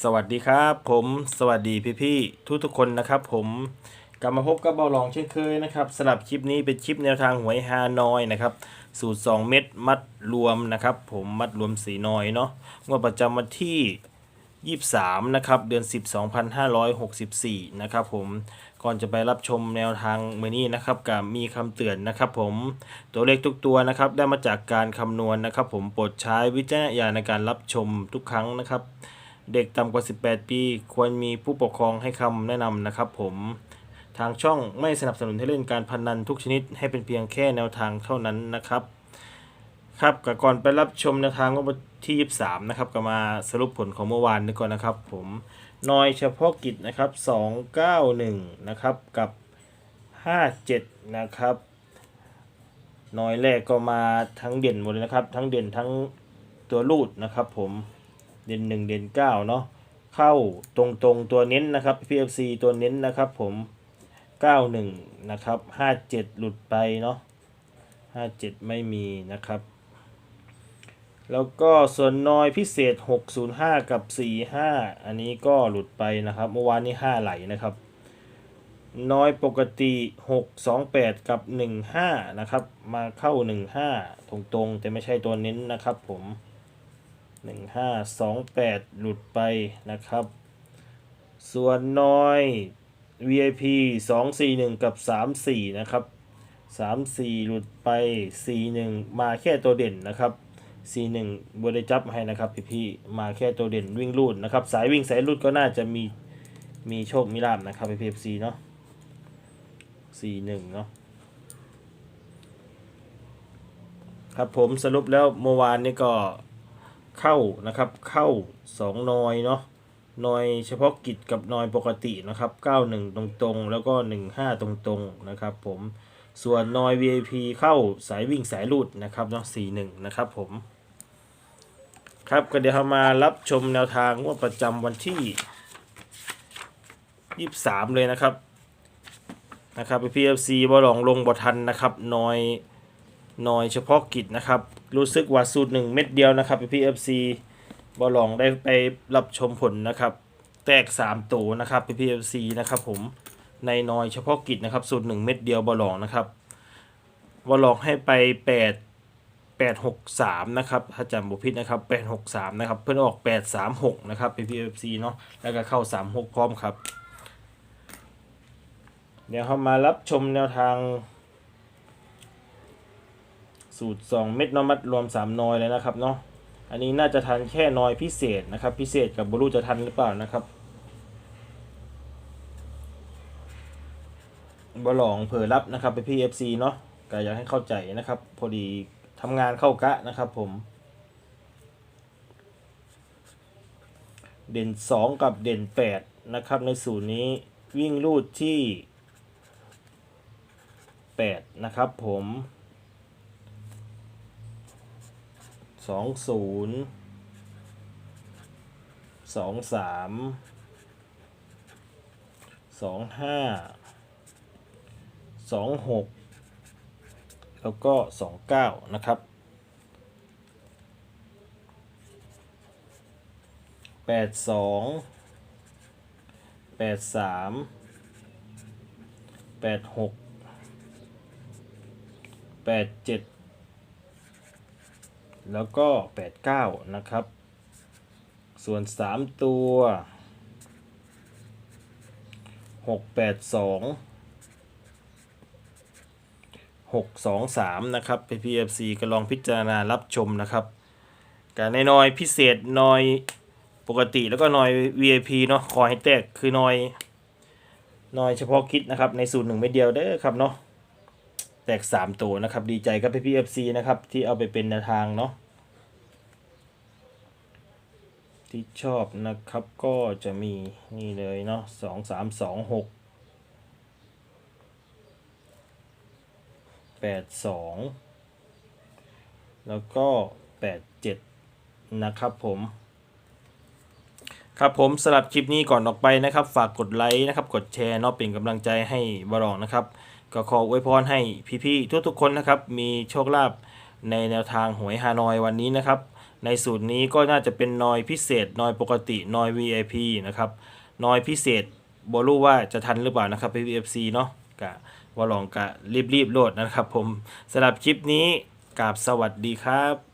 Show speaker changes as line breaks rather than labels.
สวัสดีครับผมสวัสดีพี่ๆทุกทุกๆคนนะครับผมกลับมาพบกับเบาลองเช่นเคยนะครับสำหรับคลิปนี้เป็นคลิปแนวทางหวยฮานอยนะครับสูตร 2 เม็ดมัดรวมนะครับ ผมมัดรวมสีน้อยเนาะงวดประจำวันที่ 23 นะครับ เดือน 10 2564 นะครับผมก่อนจะไปรับชมแนวทางมือนี้นะครับกับมีคำเตือนนะครับ ผมตัวเลขทุกตัวนะครับได้มาจากการคำนวณนะครับ ผมโปรดใช้วิจารณญาณในการรับชมทุกครั้งนะครับ เด็กต่ำกว่า 18 ปี ควรมีผู้ปกครองให้คำแนะนำนะครับผม ทางช่องไม่สนับสนุนให้เล่นการพนันทุกชนิดให้เป็นเพียงแค่แนวทางเท่านั้นนะครับ ครับก,ก่อนไปรับชมแนวทางวันที่ 23 นะครับก็มาสรุปผลของเมื่อวานนี้ก่อนนะครับ ผมนอยเฉพาะกิจนะครับ 291 นะครับกับ 57 นะครับน้อยแรกก็มาทั้งเด่นหมดเลยนะครับ ทั้งเด่นทั้งตัวรูดนะครับผม เด่น1เด่น9เนาะเข้าตรงตรงๆตัวเน้นนะครับ PFC ตัวเน้นนะครับผม91นะครับ57หลุดไปเนาะ57ไม่มีนะครับ แล้วก็ส่วนน้อยพิเศษ 605 กับ 45 อันนี้ก็หลุดไปนะครับ เมื่อวานนี้5ไหลนะครับน้อยปกติ 628 กับ 15 นะครับ มาเข้า 15 ตรงๆ แต่ไม่ใช่ตัวเน้นนะครับผม 1528หลุดไปนะครับ ส่วนน้อย VIP 241กับ34นะครับ34หลุดไป41มาแค่ตัวเด่นนะครับ41บได้จับให้นะครับพี่ๆมาแค่ตัวเด่นวิ่งรูดนะครับ สายวิ่งสายรูดก็น่าจะมีมีโชคมีลาบนะครับพี่พีเอฟซีเนาะ41เนาะครับผมสรุปแล้วเมื่อวานนี้ก็ เข้านะครับ เข้า 2 นอยเนาะนอยเฉพาะกิจกับนอยปกตินะครับ 91 ตรงๆ แล้วก็ 15 ตรงๆ นะครับผมส่วนนอย VIP เข้าสายวิ่งสายรูดนะครับเนาะ41 นะครับผม ครับก็เดี๋ยวเรามารับชมแนวทางงวดประจำวันที่ 23 เลยนะครับนะครับ PFC บอลองลงบอทันนะครับนอย นอยเฉพาะกิจนะครับ รู้สึกว่าสูตรหนึ่งเม็ดเดียวนะครับ PFC บอลองได้ไปรับชมผลนะครับ แตก3ตัวนะครับ PPFC นะครับผมในนอยเฉพาะกิจนะครับสูตร1เม็ดเดียวบอลองนะครับบอลองให้ไป8 863นะครับถ้าจำบุพิดนะครับ863นะครับเพื่อนออก836นะครับ PPFC เนาะแล้วก็เข้า36พร้อมครับ เดี๋ยวเรามารับชมแนวทาง สูตร 2 เม็ดนอมัดรวม 3 นอยเลยนะครับเนาะอันนี้น่าจะทันแค่นอยพิเศษนะครับ พิเศษกับบรูจะทันหรือเปล่านะครับบอลองเผลอรับนะครับไปพี่เอฟซีเนาะก็อยากให้เข้าใจนะครับ พอดีทำงานเข้ากะนะครับผม เด่น 2 กับเด่น 8 นะครับ ในสูตรนี้วิ่งรูดที่ 8 นะครับผม สองศูนย์สองสามสองห้าสองหกแล้วก็สองเก้านะครับแปดสองแปดสามแปดหกแปดเจ็ด แล้วก็ 89 นะครับ ส่วน 3 ตัว 682 623 นะครับ PPFC ก็ลองพิจารณารับชมนะครับการในนอยพิเศษนอยปกติแล้วก็นอย VIP เนาะคอให้แตกคือนอยนอยเฉพาะคิดนะครับ ในสูตรหนึ่งไม่เดียวเด้อครับเนาะแตกสามตัวนะครับ ดีใจกับพี่พีเอฟซีนะครับ ที่เอาไปเป็นแนวทางเนาะ ที่ชอบนะครับก็จะมีนี่เลยเนาะสองสามสองหกแปดสองแล้วก็แปดเจ็ดนะครับผมครับผมสำหรับคลิปนี้ก่อนออกไปนะครับ ฝากกดไลค์นะครับ กดแชร์เนาะเป็นกำลังใจให้บารองนะครับ ก็ขออวยพรให้พี่ๆทุกๆคนนะครับ มีโชคลาภในแนวทางหวยฮานอยวันนี้นะครับ ในสูตรนี้ก็น่าจะเป็นนอยพิเศษนอยปกตินอย VIP นะครับนอยพิเศษบอรู้ว่าจะทันหรือเปล่านะครับ PFC เนาะกะว่าลองกะรีบๆโหลดนะครับผมสำหรับคลิปนี้กราบสวัสดีครับ